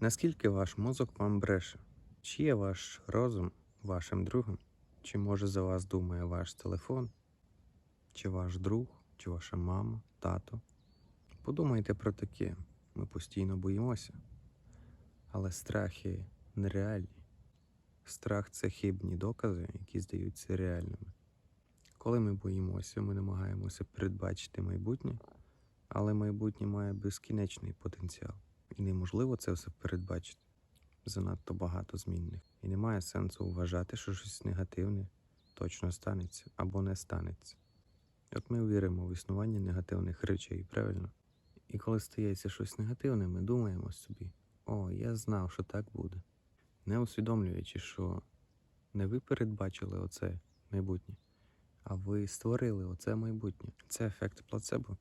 Наскільки ваш мозок вам бреше? Чи є ваш розум вашим другом? Чи може за вас думає ваш телефон? Чи ваш друг, чи ваша мама, тато? Подумайте про таке. Ми постійно боїмося. Але страхи нереальні. Страх це хибні докази, які здаються реальними. Коли ми боїмося, ми намагаємося передбачити майбутнє, але майбутнє має безкінечний потенціал. І неможливо це все передбачити. Занадто багато змінних. І немає сенсу вважати, що щось негативне точно станеться або не станеться. От ми віримо в існування негативних речей, правильно? І коли стається щось негативне, ми думаємо собі: о, я знав, що так буде. Не усвідомлюючи, що не ви передбачили оце майбутнє, а ви створили оце майбутнє. Це ефект плацебо.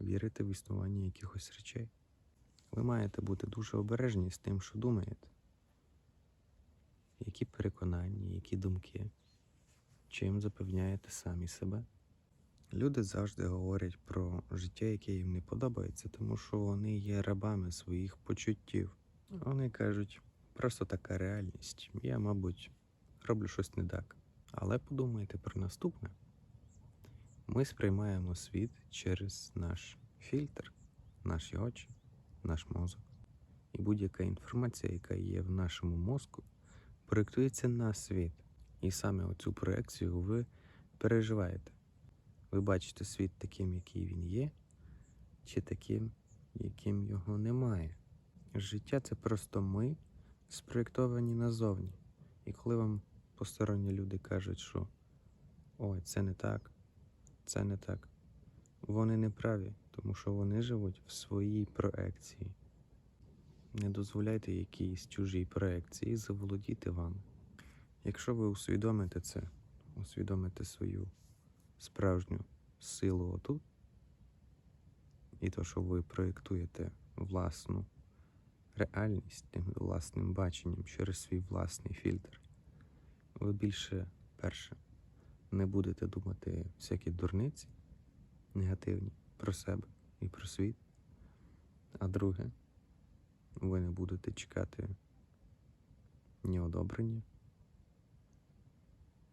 Вірити в існування якихось речей. Ви маєте бути дуже обережні з тим, що думаєте. Які переконання, які думки, чим запевняєте самі себе. Люди завжди говорять про життя, яке їм не подобається, тому що вони є рабами своїх почуттів. Вони кажуть, просто така реальність. Я, мабуть, роблю щось не так. Але подумайте про наступне. Ми сприймаємо світ через наш фільтр, наші очі, наш мозок. І будь-яка інформація, яка є в нашому мозку, проєктується на світ. І саме оцю проекцію ви переживаєте. Ви бачите світ таким, який він є, чи таким, яким його немає. Життя це просто ми спроєктовані назовні. І коли вам посторонні люди кажуть, що ой, це не так, це не так, вони не праві, тому що вони живуть в своїй проекції. Не дозволяйте якійсь чужій проекції заволодіти вами. Якщо ви усвідомите це, усвідомите свою справжню силу отут, і то, що ви проєктуєте власну реальність тим власним баченням через свій власний фільтр, ви більше перше не будете думати всякі дурниці негативні про себе і про світ. А друге, ви не будете чекати ні одобрення,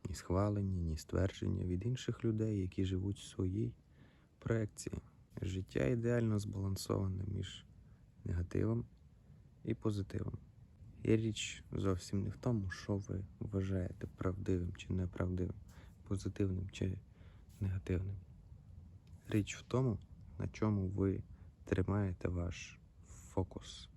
ні схвалення, ні ствердження від інших людей, які живуть в своїй проекції. Життя ідеально збалансоване між негативом і позитивом. І річ зовсім не в тому, що ви вважаєте правдивим чи неправдивим, позитивним чи негативним. Річ в тому, на чому ви тримаєте ваш фокус.